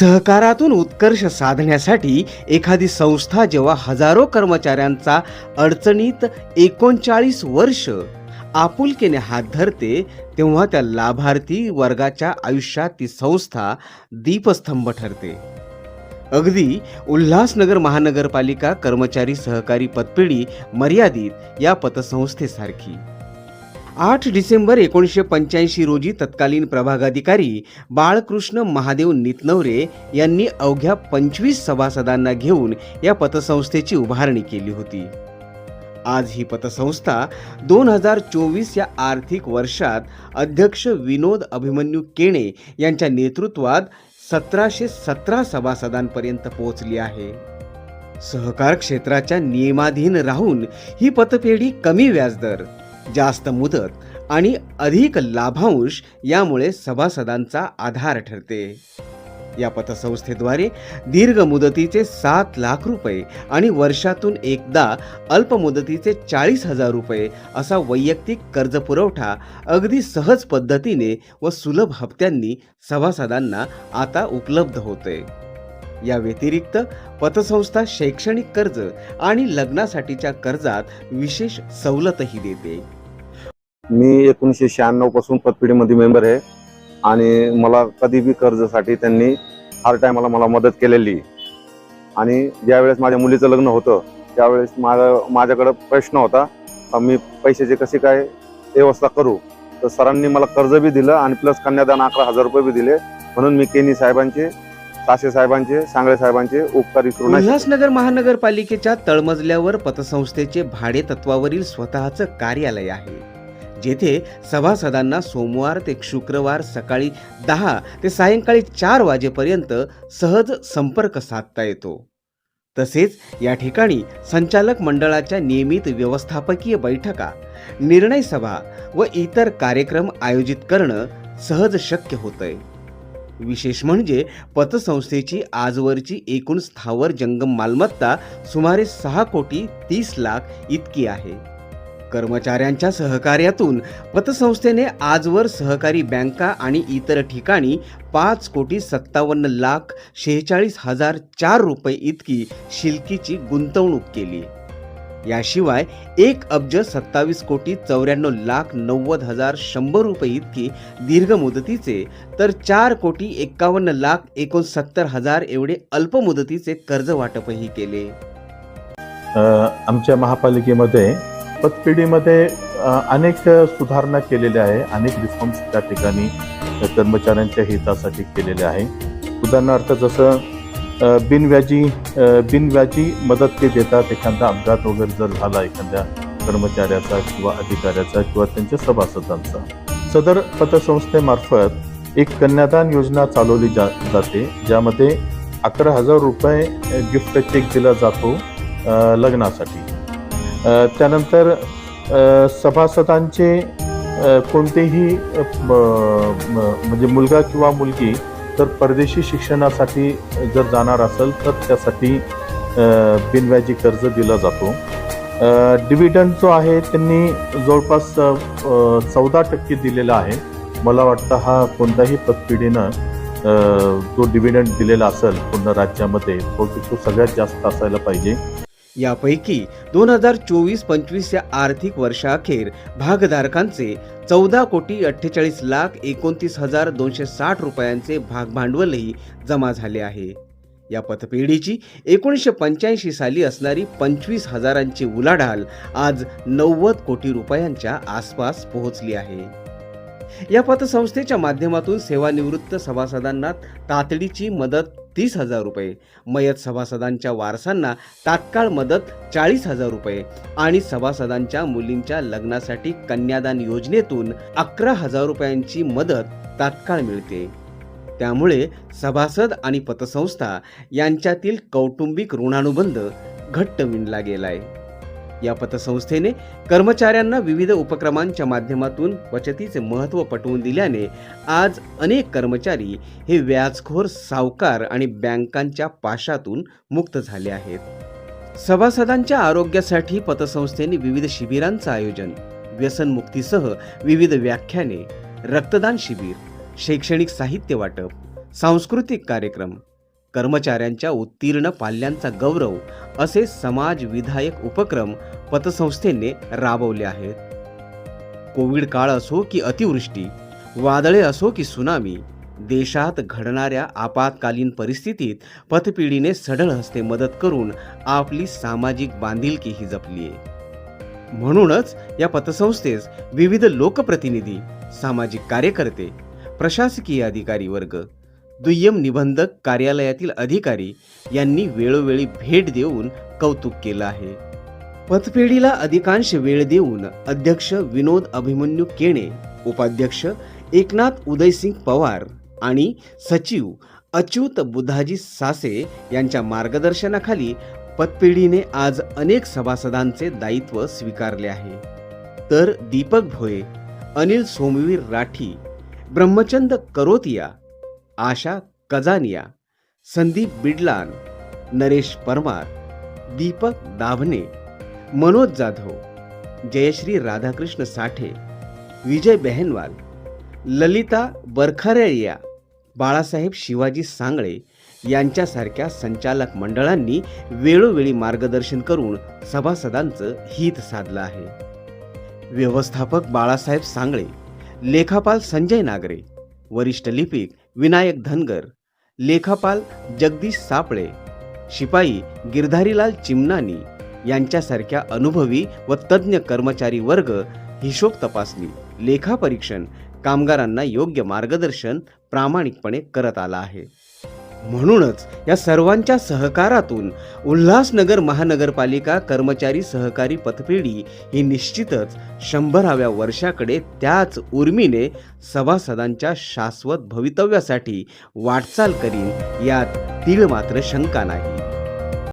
सहकारातून उत्कर्ष साधण्यासाठी एखादी संस्था जेव्हा हजारो कर्मचाऱ्यांचा अडचणीत एकोणचाळीस वर्ष आपुलकीने हात धरते तेव्हा त्या लाभार्थी वर्गाच्या आयुष्यात ती संस्था दीपस्तंभ ठरते. अगदी उल्हासनगर महानगरपालिका कर्मचारी सहकारी पतपेढी मर्यादित या पतसंस्थेसारखी. आठ डिसेंबर एकोणीसशे पंच्याऐंशी रोजी तत्कालीन प्रभागाधिकारी बाळकृष्ण महादेव नितनवरे यांनी अवघ्या पंचवीस सभासदांना घेऊन या पतसंस्थेची उभारणी केली होती. आज ही पतसंस्था दोन हजार चोवीस या आर्थिक वर्षात अध्यक्ष विनोद अभिमन्यू केणे यांच्या नेतृत्वात सतराशे सतरा सभासदांपर्यंत पोहोचली आहे. सहकार क्षेत्राच्या नियमाधीन राहून ही पतपेढी कमी व्याजदर जास्त मुदत आणि अधिक लाभांश यामुळे सभासदांचा आधार ठरते. या पतसंस्थेद्वारे दीर्घ मुदतीचे सात लाख रुपये आणि वर्षातून एकदा अल्प मुदतीचे चाळीस हजार रुपये असा वैयक्तिक कर्ज पुरवठा अगदी सहज पद्धतीने व सुलभ हप्त्यांनी सभासदांना आता उपलब्ध होते. या व्यतिरिक्त पतसंस्था शैक्षणिक कर्ज आणि लग्नासाठीच्या कर्जात विशेष सवलतही देते. मी एकोणीसशे शहाण्णवपासून पतपिढीमध्ये मेंबर आहे. आणि मला कधी बी कर्जासाठी त्यांनी हर टायमाला मला मदत केलेली. आणि ज्यावेळेस माझ्या मुलीचं लग्न होतं त्यावेळेस माझा माझ्याकडं प्रश्न होता मी पैशाची कशी काय व्यवस्था करू? तर सरांनी मला कर्ज बी दिलं आणि प्लस कन्यादान अकरा हजार रुपये बी दिले. म्हणून मी केनी साहेबांचे साशे साहेबांचे सांगळे साहेबांचे उपकार विसरू उल्हासनगर महानगरपालिकेच्या तळमजल्यावर पतसंस्थेचे भाडे तत्वावरील स्वतःचं कार्यालय आहे. जेथे सभासदांना सोमवार ते शुक्रवार सकाळी दहा ते सायंकाळी चार वाजेपर्यंत सहज संपर्क साधता येतो. तसेच या ठिकाणी संचालक मंडळाच्या नियमित व्यवस्थापकीय बैठका निर्णय सभा व इतर कार्यक्रम आयोजित करणं सहज शक्य होतंय. विशेष म्हणजे पतसंस्थेची आजवरची एकूण स्थावर जंगम मालमत्ता सुमारे सहा कोटी तीस लाख इतकी आहे. कर्मचाऱ्यांच्या सहकार्यातून पतसंस्थेने आजवर सहकारी बँका आणि इतर ठिकाणी पाच कोटी सत्तावन्न लाख शेहेचाळीस हजार चार रुपये इतकी शिल्कीची गुंतवणूक केली. याशिवाय एक अब्ज सत्तावीस कोटी चौऱ्याण्णव लाख नव्वद हजार शंभर रुपये इतकी दीर्घ मुदतीचे तर चार कोटी एक्कावन्न लाख एकोणसत्तर हजार एवढे अल्प मुदतीचे कर्ज वाटपही केले. आमच्या महापालिकेमध्ये पतपिढीमध्ये अनेक सुधारणा केलेल्या आहे. अनेक रिफॉर्म्स त्या ठिकाणी कर्मचाऱ्यांच्या हितासाठी केलेले आहे. उदाहरणार्थ जसं बिनव्याजी बिनव्याजी मदत ते देतात. एखादा अपघात वगैरे जर झाला एखाद्या कर्मचाऱ्याचा किंवा अधिकाऱ्याचा किंवा त्यांच्या सभासदांचा. सदर पतसंस्थेमार्फत एक कन्यादान योजना चालवली जा जाते. ज्यामध्ये अकरा हजार रुपये गिफ्ट चेक दिला जातो लग्नासाठी. त्यानंतर सभासदांचे कोणतेही म- म्हणजे मुलगा किंवा मुलगी तर परदेशी शिक्षणासाठी जर जाणार असेल तर त्यासाठी बिनव्याजी कर्ज दिला जातो. डिव्हिडंड जो आहे त्यांनी जवळपास चौदा टक्के दिलेला आहे. मला वाटतं हा कोणत्याही पतपिढीनं जो डिव्हिडंड दिलेला असेल पूर्ण राज्यामध्ये तो तो सगळ्यात जास्त असायला पाहिजे. यापैकी दोन हजार चोवीस पंचवीस या आर्थिक वर्षाअखेर भागधारकांचे चौदा कोटी अठ्ठेचाळीस लाख एकोणतीस हजार दोनशे साठ रुपयांचे भागभांडवलही जमा झाले आहे. या पतपेढीची एकोणीसशे पंच्याऐंशी साली असणारी पंचवीस हजारांची उलाढाल आज नव्वद कोटी रुपयांच्या आसपास पोहोचली आहे. या पतसंस्थेच्या माध्यमातून सेवानिवृत्त सभासदांना तातडीची मदत तीस हजार रुपये. मयत सभासदांच्या वारसांना तात्काळ मदत चाळीस हजार रुपये आणि सभासदांच्या मुलींच्या लग्नासाठी कन्यादान योजनेतून अकरा हजार रुपयांची मदत तात्काळ मिळते. त्यामुळे सभासद आणि पतसंस्था यांच्यातील कौटुंबिक ऋणानुबंध घट्ट विणला गेलाय. या पतसंस्थेने कर्मचाऱ्यांना विविध उपक्रमांच्या माध्यमातून बचतीचे महत्त्व पटवून दिल्याने आज अनेक कर्मचारी हे व्याजखोर सावकार आणि बँकांच्या पाशातून मुक्त झाले आहेत. सभासदांच्या आरोग्यासाठी पतसंस्थेने विविध शिबिरांचं आयोजन व्यसनमुक्तीसह विविध व्याख्याने रक्तदान शिबिर शैक्षणिक साहित्य वाटप सांस्कृतिक कार्यक्रम कर्मचाऱ्यांच्या उत्तीर्ण पाल्यांचा गौरव असे समाज विधायक उपक्रम पतसंस्थेने राबवले आहेत. कोविड काळ असो की अतिवृष्टी वादळे असो की सुनामी देशात घडणाऱ्या आपत्कालीन परिस्थितीत पतपिढीने सढळ हस्ते मदत करून आपली सामाजिक बांधिलकी ही जपली आहे म्हणूनच या पतसंस्थेस विविध लोकप्रतिनिधी सामाजिक कार्यकर्ते प्रशासकीय अधिकारी वर्ग दुय्यम निबंधक कार्यालयातील अधिकारी यांनी वेळोवेळी भेट देऊन कौतुक केलं आहे. पतपेढीला अधिकांश वेळ देऊन अध्यक्ष विनोद अभिमन्यू केणे उपाध्यक्ष एकनाथ उदयसिंग पवार आणि सचिव अच्युत बुधाजी सासे यांच्या मार्गदर्शनाखाली पतपेढीने आज अनेक सभासदांचे दायित्व स्वीकारले आहे. तर दीपक भोये अनिल सोमवीर राठी ब्रह्मचंद करोतिया आशा कजानिया संदीप बिडलान नरेश परमार दीपक दाभने मनोज जाधव जयश्री राधाकृष्ण साठे विजय बेहनवाल ललिता बरखरेया बाळासाहेब शिवाजी सांगळे यांच्यासारख्या संचालक मंडळांनी वेळोवेळी मार्गदर्शन करून सभासदांचं हित साधलं आहे. व्यवस्थापक बाळासाहेब सांगळे लेखापाल संजय नागरे वरिष्ठ लिपिक विनायक धनगर लेखापाल जगदीश सापळे शिपाई गिरधारीलाल चिमनानी यांच्यासारख्या अनुभवी व तज्ज्ञ कर्मचारी वर्ग हिशोब तपासणी लेखापरीक्षण कामगारांना योग्य मार्गदर्शन प्रामाणिकपणे करत आला आहे. म्हणूनच या सर्वांच्या सहकारातून उल्हासनगर महानगरपालिका कर्मचारी सहकारी पतपेढी ही निश्चितच शंभराव्या वर्षाकडे त्याच उर्मीने सभासदांच्या शाश्वत भवितव्यासाठी वाटचाल करीन यात तीळ मात्र शंका नाही.